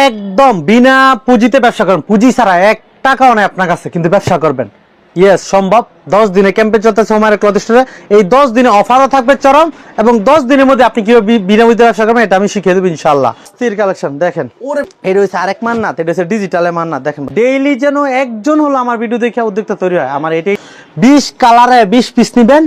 একদম বিনা পুঁজিতে ব্যবসা করবেন পুঁজি ছাড়া এক টাকাও নেই আপনার কাছে কিন্তু ব্যবসা করবেন। ইয়েস সম্ভব। দশ দিনে ক্যাম্পে চলতেছে আমার ক্লথ স্টোরে এই দশ দিনে অফারও থাকবে চরম এবং দশ দিনের মধ্যে আপনি কীভাবে বি- বিনা পুঁজিতে ব্যবসা করবেন এটা আমি শিখিয়ে দেবো ইনশাল্লাহ স্থির কালেকশন দেখেন। ওরে এটা হচ্ছে আরেক মান্নাত এটা হচ্ছে ডিজিটালে মান্নাত দেখেন। ডেইলি যেন একজন হলো আমার ভিডিও দেখে উদ্যোক্তা তৈরি হয় আমার এটাই বিশ কালারে বিশ পিস নিবেন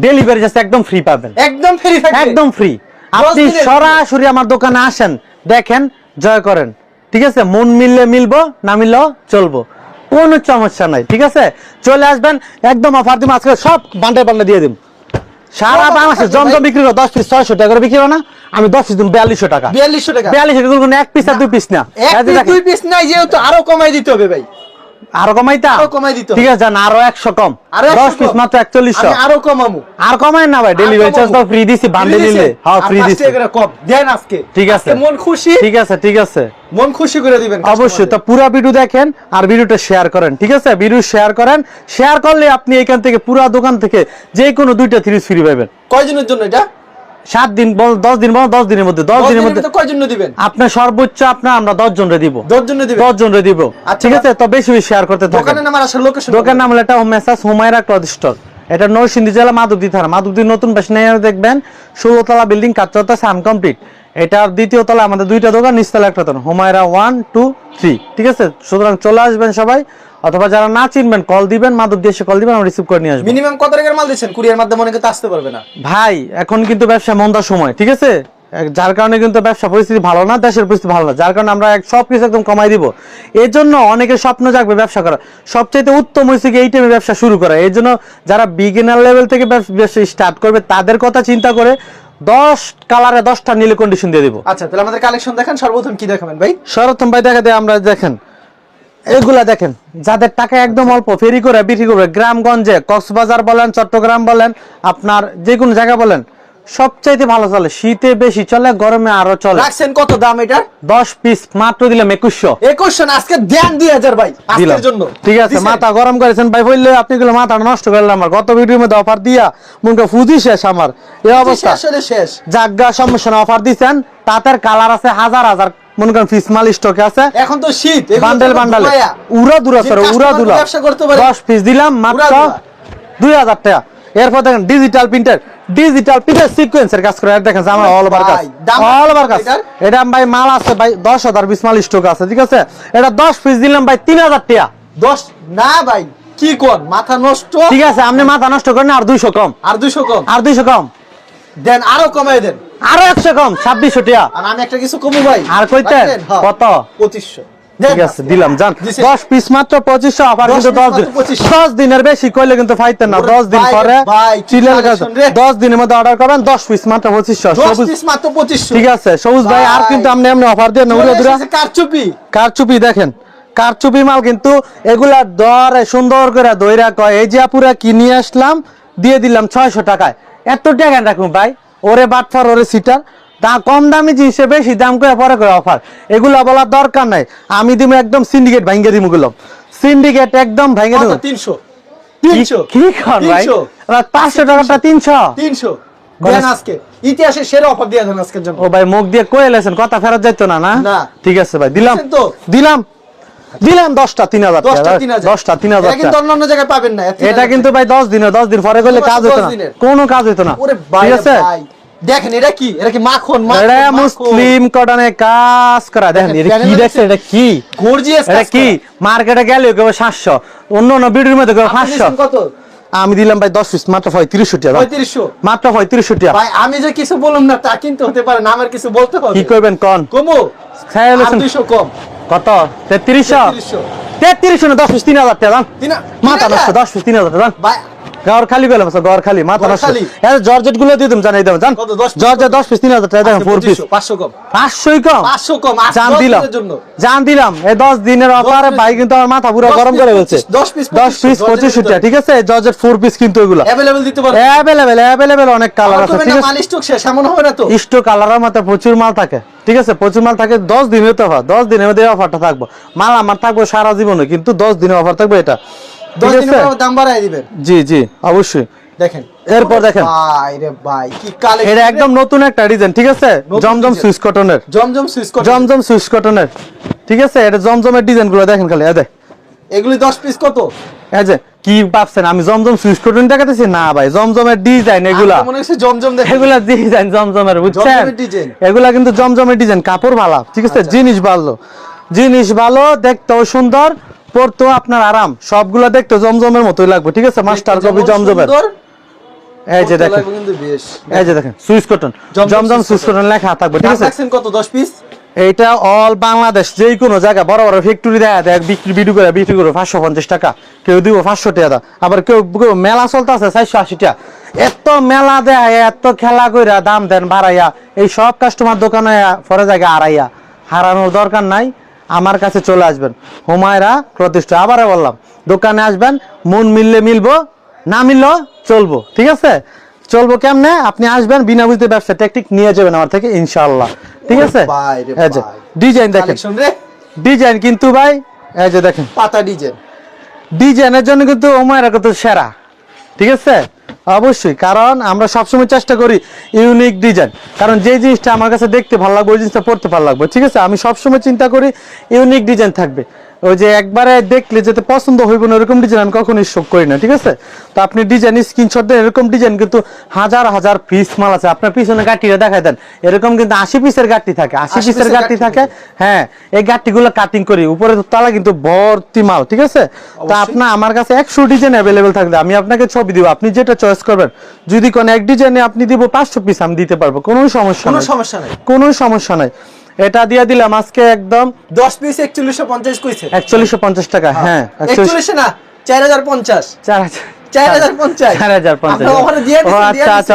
ডেলিভারি জাস্ট একদম ফ্রি পাবেন। একদম ফ্রি একদম ফ্রি আপনি সরাসরি আমার দোকানে আসেন দেখেন জয় করেন। ঠিক আছে? মন মিললে মিলবো না মিললেও চলবো। কোনো সমস্যা নাই ঠিক আছে? চলে আসবেন একদম অফার দিব আজকে সব বান্ডে বান্ডে দিয়ে দিব সারা বাংলাদেশে জমজম বিক্রি করো দশ পিস ছয়শো টাকা করে বিক্রি করো না আমি দশ পিস বিয়াল্লিশশো টাকা। বিয়াল্লিশশো টাকা? বিয়াল্লিশ টাকা এক পিস আর দুই পিস না। দুই পিস নাই যেহেতু আরও কমাই দিতে হবে ভাই। আরও কমাইতা আরও কমাই দিতে ঠিক আছে জান আরও একশো কম। আরও দশ পিস মাত্র একচল্লিশশো। আমি আরও কমামু আর কমায় না ভাই ডেলিভারি চার্জ তো ফ্রি দিছি বান্ডে নিলে। হ্যাঁ ফ্রি দিছি। কম। দেন আজকে। ঠিক আছে। মন খুশি? ঠিক আছে ঠিক আছে। মন খুশি করে দিবেন অবশ্যই তো পুরো ভিডিও দেখেন আর ভিডিওটা শেয়ার করেন ঠিক আছে? ভিডিও শেয়ার করেন। শেয়ার করলে আপনি এখান থেকে পুরো দোকান থেকে যে কোনো দুইটা থ্রি ফ্রি পাবেন কয়জনের জন্য এটা? সাত দিন বল দশ দিন বল দশ দিনের মধ্যে দশ দিনের মধ্যে কয়জন দিবেন? আপনার সর্বোচ্চ আপনার আমরা দশ জনরে দিব। দশ জন দিব দশ জনরে দিব। ঠিক আছে? তো বেশি বেশি শেয়ার করতে থাকেন। দোকানের নাম আসার লোকেশন দোকান নাম হলো এটা মেসাস হুমায়রা ক্লথ স্টোর এটা নরসিংদী জেলা মাধবদী থানা। মাধবদী নতুন বাসিনায় দেখবেন। ষোলোতলা বিল্ডিং কাঁচরতা আনকমপ্লিট এটার দ্বিতীয় তলা আমাদের দুইটা দোকান নিচতলা একটা দোকান। হুমায়রা ওয়ান টু থ্রি ঠিক আছে? সুতরাং চলে আসবেন সবাই। অথবা যারা না চিনবেন কল দিবেন। মাধবদী এসে কল দিবেন আমরা রিসিভ করে নিয়ে আসব। মিনিমাম কত টাকার মাল দিচ্ছেন? কুরিয়ার মাধ্যমে অনেকে তো আসতে পারবে না। ভাই এখন কিন্তু ব্যবসা মন্দার সময় ঠিক আছে? যার কারণে কিন্তু ব্যবসা পরিস্থিতি ভালো না দেশের পরিস্থিতি ভালো না। যার কারণে আমরা এক- সবকিছু একদম কমাই দিব। এর জন্য অনেকের স্বপ্ন জাগবে ব্যবসা করা সবচেয়ে উত্তম হয়েছে কি এই টাইমে ব্যবসা শুরু করা। এই জন্য যারা বিগিনার লেভেল থেকে ব্যবসা স্টার্ট করবে তাদের কথা চিন্তা করে দশ কালারে দশটা নীল কন্ডিশন দিয়ে দিব। আচ্ছা তাহলে আমাদের কালেকশন দেখেন সর্বপ্রথম কি দেখাবেন ভাই? সর্বপ্রথম ভাই দেখা দেয় আমরা দেখেন এগুলা দেখেন যাদের টাকা একদম অল্প ফেরি করে বিক্রি করবে গ্রামগঞ্জে কক্সবাজার বলেন চট্টগ্রাম বলেন আপনার যে কোনো জায়গা বলেন সবচাইতে ভালো চলে শীতে বেশি চলে গরমে আরও চলে। রাখছেন কত দাম এটা দশ পিস মাত্র দিলাম একুশশো। একুশশো না, আজকে দেন দুই হাজার ভাই দিলাম। আজকের জন্য। ঠিক আছে মাথা গরম করেছেন ভাই বললে আপনি গুলো মাথা নষ্ট করলেন আমার। গত ভিডিওর মধ্যে অফার দিয়া মনকে ফুজি শেষ আমার। এই অবস্থা। শেষ শেষ। জাগা সমস্যা অফার দিছেন তাদের কালার আছে হাজার হাজার মনে করেন ফিস মাল স্টকে আছে। এখন তো শীত বান্ডেল বান্ডালে। উড়া দুরা স্যার উড়া দুরা ব্যবসা করতে পারে। দশ পিস দিলাম মাত্র উড়াদুরা। দুই হাজার টাকা। এরপর দেখেন ডিজিটাল প্রিন্টার ডিজিটাল প্রিন্টার সিকোয়েন্সের কাজ করে। দেখেন আমার অল ওভার কাজ। অল ওভার কাজ। এটা ভাই মাল আছে ভাই দশ হাজার বিশ মাল স্টক আছে ঠিক আছে? এটা দশ পিস দিলাম ভাই তিন হাজার টাকা। দশ? না ভাই কি কোন? মাথা নষ্ট? ঠিক আছে আপনি মাথা নষ্ট করেন আর দুইশো কম। আর দুশো কম? আর দুইশো কম। দেন আরও কমাই দেন। আরও একশো কম ছাব্বিশশো টাকা। আর আমি একটা কিছু কমু ভাই। আর কইতেন হ্যাঁ। কত? পঁচিশশো। ঠিক আছে দিলাম জান দিছে। দশ পিস মাত্র পঁচিশশো অফার কিন্তু piece দশ মাত্র দিন 2500 দিনের বেশি কইলে কিন্তু ফাইতেন না। ওরে দশ দিন পরে চিলের কাজ collection দিনের মধ্যে অর্ডার করবেন দশ পিস মাত্র পঁচিশশো। দশ সবুজ পিস মাত্র পঁচিশশো। ঠিক আছে সবুজ ভাই আর কিন্তু আপনি এমনি অফার দিয়ে না উড়ে দুরা। কারচুপি। কারচুপি দেখেন কারচুপি মাল কিন্তু এগুলা দরে সুন্দর করে দইরা কয়। এই যে আপুরা কি নিয়ে আসলাম দিয়ে দিলাম ছয়শো টাকায়। এত টাকা রাখুন ভাই ওরে বাটফার ওরে সিটার। তা কম দামি জিনিসে বেশি দাম করে পরে করে অফার এগুলা বলার দরকার নাই। আমি দিব একদম সিন্ডিকেট ভাঙ্গে দিবগুলো সিন্ডিকেট একদম ভাঙ্গে দিব। তিনশো। তিনশো। কি ভাই? পাঁচশো টাকাটা ও ভাই মুখ দিয়ে কয়ে লেছেন কথা ফেরত যাইতো না না। ঠিক আছে ভাই দিলাম। দিলাম। দিলাম দশটা তিন হাজার দশটা তিন হাজার। অন্য জায়গায় পাবেন না। এটা কিন্তু ভাই দশ দশ দিন পরে করলে কাজ হতো না। কোনো কাজ হতো না। ঠিক আছে? দেখেন এটা কি? এটা কি মাখন? এটা মুসলিম কটনে কাজ করা। দেখেন এটা কি দেখছেন? এটা কি? গর্জিয়াস এটা কি? মার্কেটে গেলে কেউ সাতশো। অন্য অন্য মধ্যে কেউ পাঁচশো। কত? আমি দিলাম ভাই দশ পিস মাত্র পঁয়ত্রিশশো টাকা পঁয়ত্রিশশো। মাত্র পঁয়ত্রিশশো টাকা ভাই আমি যে কিছু বললাম না তা কিন্তু হতে পারে না আমার কিছু বলতে হবে। কি করবেন কন? কমো? কম। কত? তেত্রিশশো? তেত্রিশশো। তেত্রিশশো না দশ পিস তিন হাজার টাকা দাম। মাথা নষ্ট দশ পিস তিন হাজার টাকা দাম। ভাই গড় খালি গেলাম গড় খালি মাথা নষ্ট। গড়খালি? জর্জেটগুলো দিয়ে দিম জানাই দেবেন জান? 10 জর্জেট দশ পিস তিন হাজার টাকা দেখেন ফোর পিস পাঁচশো কম। পাঁচশোই কম? পাঁচশো কম জান দিলাম জান দিলাম এই দশ দিনের অফারে ভাই কিন্তু আমার মাথা পুরো গরম করে দশ piece দশ পঁচিশশো, পিস জর্জেটের পঁচিশশো ভিতরে। ঠিক আছে? জর্জেট ফোর পিস কিন্তু এগুলো। অ্যাভেলেবল দিতে পারো অ্যাভেলেবেল অ্যাভেলেবেল অনেক কালার আছে ঠিক আছে? মাল স্টক শেষ এমন হবে না তো? ইস্টো কালারের মধ্যে প্রচুর মাল থাকে ঠিক আছে? প্রচুর মাল থাকে দশ দিনের তো অফার দশ দিনের মধ্যে অফারটা থাকব। মাল আমার থাকবে সারা জীবনে কিন্তু দশ দিনের অফার থাকবে এটা। দশ ঠিক দিনের আছে? পর দাম বাড়াই দিবেন। জি জি অবশ্যই। দেখেন। এরপর দেখেন। ভাই ভাই কি কালে এটা একদম নতুন একটা ডিজাইন ঠিক আছে? জমজম সুইস কটনের। জমজম সুইচ করে জমজম সুইস কটনের। ঠিক আছে? এটা জমজমের ডিজাইন দেখেন খালি এদের এগুলি 10 পিস কত? এই যে কি ভাবছেন? আমি জমজম সুইস কটন দেখাতেছি? না ভাই জমজমের ডিজাইন এগুলা। জমজম এগুলা ডিজাইন জমজমের বুঝছেন? এগুলা কিন্তু জমজমের ডিজাইন কাপড় ভালো ঠিক আছে? আচ্ছা। জিনিস ভালো। জিনিস ভালো দেখতেও সুন্দর। পরতেও আপনার আরাম সবগুলা দেখতে জমজমের মতোই লাগবে ঠিক আছে? মাস্টার কপি জমজমের। এই যে দেখেন। এই যে দেখেন Swiss cotton. Zamzam Zamzam Swiss Swiss cotton লেখা থাকবে ঠিক দাম আছে? কত 10 পিস এইটা অল বাংলাদেশ যে কোনো জায়গায় বড় বড় ফ্যাক্টরি দেয় দেয় বিক্রি বিক্রি করে বিক্রি করে পাঁচশো পঞ্চাশ টাকা। কেউ দিব পাঁচশো টাকা। আবার কেউ কেউ মেলা চলতে আছে চারশো আশি টাকা। এত মেলা দেয় এত খেলা কইরা দাম দেন বাড়াইয়া এই সব কাস্টমার দোকানে পরে জায়গা আড়াইয়া হারানোর দরকার নাই। আমার কাছে চলে আসবেন। হুমায়রা প্রতিষ্ঠা আবারও বললাম দোকানে আসবেন মন মিললে মিলবো না মিললেও চলবো ঠিক আছে? চলবো কেমনে? আপনি আসবেন বিনা বুঝতে ব্যবসা টেকটিক নিয়ে যাবেন আমার থেকে ইনশাআল্লাহ ঠিক আছে। ডিজাইন দেখেন। ডিজাইন কিন্তু ভাই এই যে দেখেন। পাতা ডিজাইন। ডিজাইনের জন্য কিন্তু ওমায়ের কত সেরা ঠিক আছে? অবশ্যই, কারণ আমরা সবসময় চেষ্টা করি ইউনিক ডিজাইন কারণ যে জিনিসটা আমার কাছে দেখতে ভালো লাগবে, ওই জিনিসটা পড়তে ভালো লাগবে, ঠিক আছে? আমি সবসময় চিন্তা করি ইউনিক ডিজাইন থাকবে। ওই যে একবারে দেখলে যেতে পছন্দ হইব না এরকম ডিজাইন আমি কখনোই শোক করি না ঠিক আছে? তো আপনি ডিজাইন স্ক্রিনশট দেন এরকম ডিজাইন কিন্তু হাজার হাজার পিস মাল আছে। আপনার পিছনে গাঠিটা দেখায় দেন এরকম কিন্তু আশি পিসের গাঠি থাকে আশি পিসের পিসের গাঠি থাকে। হ্যাঁ এই গাঠিগুলো কাটিং করি উপরে তালা কিন্তু ভর্তি মাল ঠিক আছে? তা আপনার আমার কাছে একশো ডিজাইন অ্যাভেলেবেল থাকলে আমি আপনাকে ছবি দিব আপনি যেটা চয়েস করবেন। যদি কোন এক ডিজাইনে আপনি দিব পাঁচশো পিস আমি দিতে পারব কোনো সমস্যা কোনো সমস্যা নাই। কোনো সমস্যা নাই। এটা দিয়ে দিলাম আজকে একদম 10 পিস 4150 কইছে। একচল্লিশশো পঞ্চাশ টাকা হ্যাঁ। একচল্লিশ 41 না 4050 চার হাজার চার হাজার পঞ্চাশ। চার হাজার পঞ্চাশ। আপনারা offer দিয়ে ও দিছেন, দিয়ে আচ্ছা আচ্ছা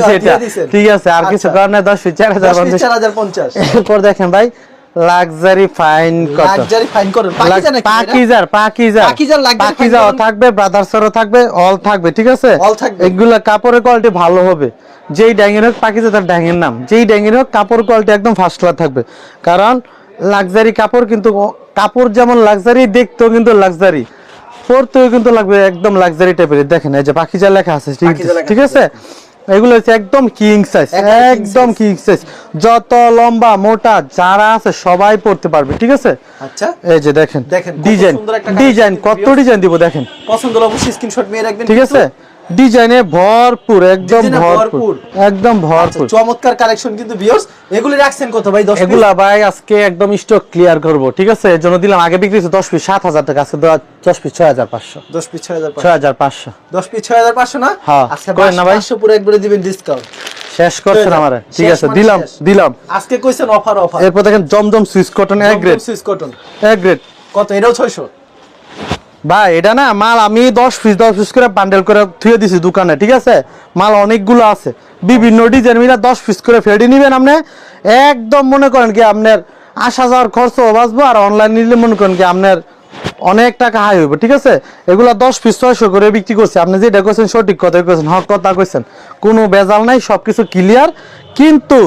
হ্যাঁ, এটা। ঠিক আছে আর কিছু আচ্ছা। কারণে দশ চার হাজার 10 পঞ্চাশ। পর দেখেন ভাই লাক্সারি ফাইন কত? লাক্সারি ফাইন করেন? পাকিজার পাকিজার। পাকিজার পাকিজাও থাকবে ব্রাদার্সেরও থাকবে অল থাকবে ঠিক আছে? All থাকবে। এগুলা কাপড়ের কোয়ালিটি ভালো হবে। যেই ড্যাঙের হোক পাকিজা তার ড্যাঙের নাম। যেই ড্যাঙের হোক কাপড় কোয়ালিটি একদম ফার্স্ট ক্লাস থাকবে। কারণ লাক্সারি কাপড় কিন্তু কাপড় যেমন লাক্সারি দেখতেও কিন্তু লাক্সারি পরতেও কিন্তু লাগবে একদম লাক্সারি টাইপের দেখেন এই যে পাকিজা লেখা আছে ঠিক আছে? এগুলো হচ্ছে একদম কিং সাইজ একদম কিং সাইজ যত লম্বা মোটা যারা আছে সবাই পড়তে পারবে ঠিক আছে? আচ্ছা। এই যে দেখেন দেখেন, ডিজাইন ডিজাইন কত ডিজাইন দিব দেখেন। পছন্দ হলে অবশ্যই স্ক্রিনশট মেরে রাখবেন ঠিক আছে? ডিজাইনে ভরপুর একদম ভরপুর। একদম আচ্ছা, ভরপুর। চমৎকার কালেকশন কিন্তু ভিউয়ার্স এগুলি রাখছেন কত ভাই 10 পিস এগুলা ভাই আজকে একদম স্টক ক্লিয়ার করব ঠিক আছে? এর জন্য দিলাম আগে বিক্রি দশ পিস সাত হাজার টাকা আজকে দশ পিস ছয় হাজার পাঁচশো। 10 পিস 6500 ছয় হাজার পাঁচশো। 10 পিস 6500 না? হ্যাঁ, আজকে না ভাই? 500 পুরো একবারে দিবেন ডিসকাউন্ট শেষ করছেন আমার ঠিক আছে মানে দিলাম দিলাম। আজকে কইছেন অফার অফার এরপর দেখেন জমজম সুইস কটন এক গ্রেড সুইস কটন এক গ্রেড কত? এটাও 600 ভাই, এটা না মাল আমি দশ পিস দশ পিস করে বান্ডেল করে থুয়ে দিছি দোকানে, ঠিক আছে? মাল অনেকগুলো আছে। বিভিন্ন ডিজাইন মিলা দশ পিস করে ফেডি নিবেন আপনি। একদম মনে করেন কি আপনার আসা যাওয়ার খরচ বাঁচবো আর অনলাইন নিলে মনে করেন কি আপনার অনেক টাকা হাই হইব, ঠিক আছে? এগুলা দশ পিস, ছয়শো করে বিক্রি করছে। আপনি যেটা কইছেন সঠিক কথা কইছেন, হক কথা কইছেন। কোনো বেজাল নাই সব কিছু ক্লিয়ার কিন্তু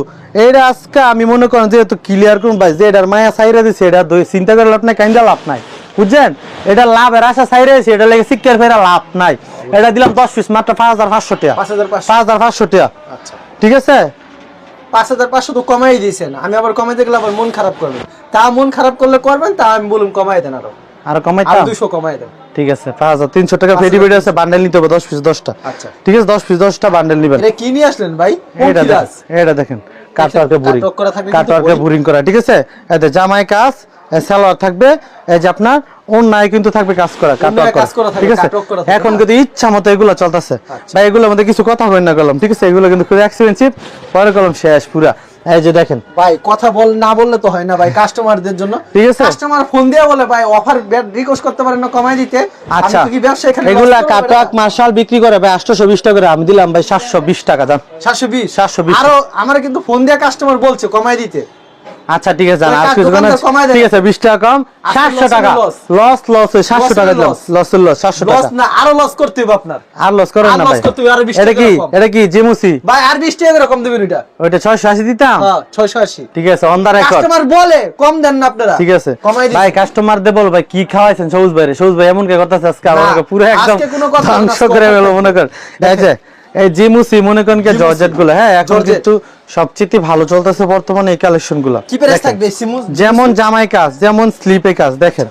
এইটা আজকে আমি মনে করেন যেহেতু ক্লিয়ার করুন ভাই, যে এটার মায়া সাইরা দিছে, এটা চিন্তা করে লাভ নাই কাইন্দা লাভ নাই। বুঝছেন? এটা লাভের আশা সাইরে আছে এটা লেগে শিক্ষার ফেরা লাভ নাই। এটা দিলাম দশ পিস মাত্র পাঁচ হাজার পাঁচশো টাকা। 5500 পাঁচ হাজার পাঁচশো টাকা। আচ্ছা। ঠিক আছে? 5500 তো কমাই দিয়েছেন। আমি আবার কমাই দেখলে আবার মন খারাপ করবেন তা মন খারাপ করলে করবেন তা আমি বলুন কমাই দেন আরও। আর আর কমাইতাম 200 কমাই দেন। ঠিক আছে পাঁচ হাজার তিনশো টাকা ফেরি বেড়ে আছে বান্ডেল নিতে হবে দশ পিস দশটা। আচ্ছা। ঠিক আছে দশ পিস দশটা বান্ডেল নিবেন। এটা কি নিয়ে আসলেন ভাই? এটা দেখেন এটা দেখেন। কাটওয়ার্কে বুরিং কাটওয়ার্ক করা থাকলে কিন্তু কাটওয়ার্কে বুরিং করা ঠিক আছে? এতে জামাই কাজ সালোয়ার থাকবে এই যে আপনার অন্যায় কিন্তু থাকবে কাজ করা কাটওয়ার্ক কাজ করা ঠিক আছে? কাটওয়ার্ক করা থাকবে, এখন কিন্তু ইচ্ছা মতো এগুলো চলতেছে। ভাই এগুলোর মধ্যে কিছু কথা হয় না কলম ঠিক আছে? এগুলো কিন্তু খুব এক্সপেন্সিভ পরে কলম শেষ পুরা। এই যে দেখেন। ভাই কথা বল না বললে তো হয় না ভাই কাস্টমারদের জন্য। ঠিক আছে। কাস্টমার ফোন দিয়ে বলে ভাই অফার রিকোয়েস্ট করতে পারেন না কমাই দিতে। আচ্ছা কি ব্যবসা এখানে এগুলা কাটাক মার্শাল বিক্রি করে ভাই আটশোশো বিশ টাকা করে। আমি দিলাম ভাই সাতশো বিশ টাকা দাম 720 720 আরও আমার কিন্তু ফোন দিয়ে কাস্টমার বলছে কমাই দিতে। আচ্ছা ঠিক আছে আর কিছু দোকানদার না- কমায় দেন। ঠিক আছে বিশ টাকা কম আজকে সাতশো loss টাকা। লস। লস সাতশো Loss টাকা হলো দিলাম loss। লস লস সাতশো লস না আরও লস করতে হবে আপনার। আর লস করেন না ভাই। 20 এটা টাকা কি। এটা কি? জিমুসি? ভাই আর বিশ টাকা করে কম দেবেন এটা। ওইটা ছয়শো আশি দিতাম? হ্যাঁ ছয়শো আশি। ঠিক আছে অন দা রেকর্ড কাস্টমার বলে কম দেন না আপনারা। ঠিক আছে। ভাই কাস্টমার দে বল ভাই কি খাওয়াইছেন সবুজ ভাই রে? সবুজ ভাই এমন কে কথা আজকে? আমাকে পুরো একদম আজকে কোনো কথা ধ্বংস করে গেল। মনে কর। এই যে এই জিমুসি মনে করেন কি জর্জেটগুলো হ্যাঁ এখন কিন্তু সবচেয়ে ভালো চলতেছে বর্তমানে এই কালেকশনগুলো। যেমন জামাই কাজ যেমন স্লিপে কাজ দেখেন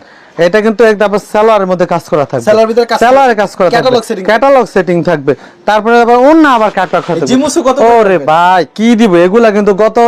এটা কিন্তু একদম সালোয়ারের মধ্যে কাজ করা থাকবে। সালোয়ারের ভিতরে কাজ করা কাজ করা থাকবে। ক্যাটালগ সেটিং থাকবে। তারপরে আবার অন্য আবার কাটক থাকবে। জিমুসু কত ওরে ভাই কি দিব? এগুলা কিন্তু গত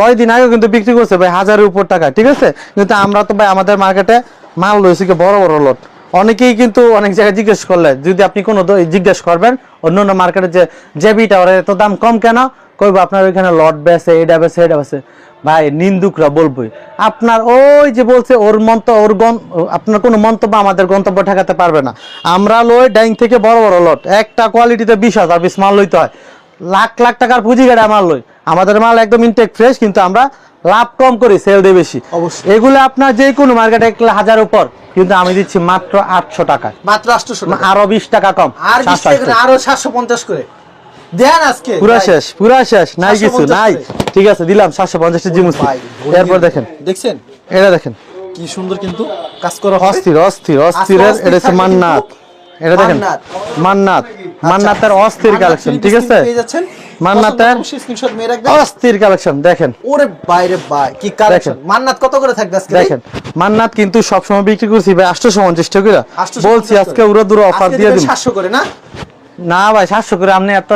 কয়দিন আগে কিন্তু বিক্রি করছে ভাই হাজারের উপর টাকা ঠিক আছে? কিন্তু আমরা তো ভাই আমাদের মার্কেটে মাল রয়েছে কি বড় বড় লট অনেকেই কিন্তু অনেক জায়গায় জিজ্ঞেস করলে, যদি আপনি কোনো জিজ্ঞেস করবেন অন্য অন্য মার্কেটে যে জেবিটা ওর এত দাম কম কেন? কইবো আপনার ওইখানে লট বেছে এটা বেছে এটা বেছে ভাই, নিন্দুকরা বলবোই। আপনার ওই যে বলছে, ওর মন্ত, ওর গন আপনার কোনো মন্তব্য আমাদের গন্তব্য ঠেকাতে পারবে না। আমরা লই ডাইং থেকে বড় বড় লট একটা কোয়ালিটিতে বিশ হাজার বিশ মাল লইতে হয়। লাখ লাখ টাকার পুঁজি গাড়ি আমার লই। আমাদের মাল একদম ইনটেক ফ্রেশ কিন্তু আমরা লাভ কম করি সেল দেই বেশি। এগুলো আপনার যে কোনো মার্কেটে হাজার উপর কিন্তু আমি দিচ্ছি মাত্র আটশো টাকায় মাত্র আটশো আরও বিশ টাকা কম আর সাতশো টাকা পঞ্চাশ করে। দেন আজকে। পুরা শেষ পুরা শেষ নাই কিছু নাই। ঠিক আছে দিলাম সাতশো পঞ্চাশটা জিমুস এরপর দেখেন। দেখছেন? এটা দেখেন। কি সুন্দর কিন্তু কাজ করা অস্থির অস্থির অস্থিরের অস্থির এটা হচ্ছে মান্নাত। এটা দেখেন মান্নাত। মান্নাত। মান্নাতের অস্থির কালেকশন ঠিক আছে? মান্নাতের স্ক্রিনশট মেরে রাখবেন। অস্থির কালেকশন দেখেন। ওরে বাইরে ভাই কি কালেকশন মান্নাত কত করে থাকবে আজকে দেখেন মান্নাত কিন্তু সবসময় বিক্রি করছি ভাই আটশো পঞ্চাশ টাকা করে 850 বলছি আজকে উড়া দূর অফার দিয়ে দিন। 700 করে না? না ভাই সাতশো করে আপনি এত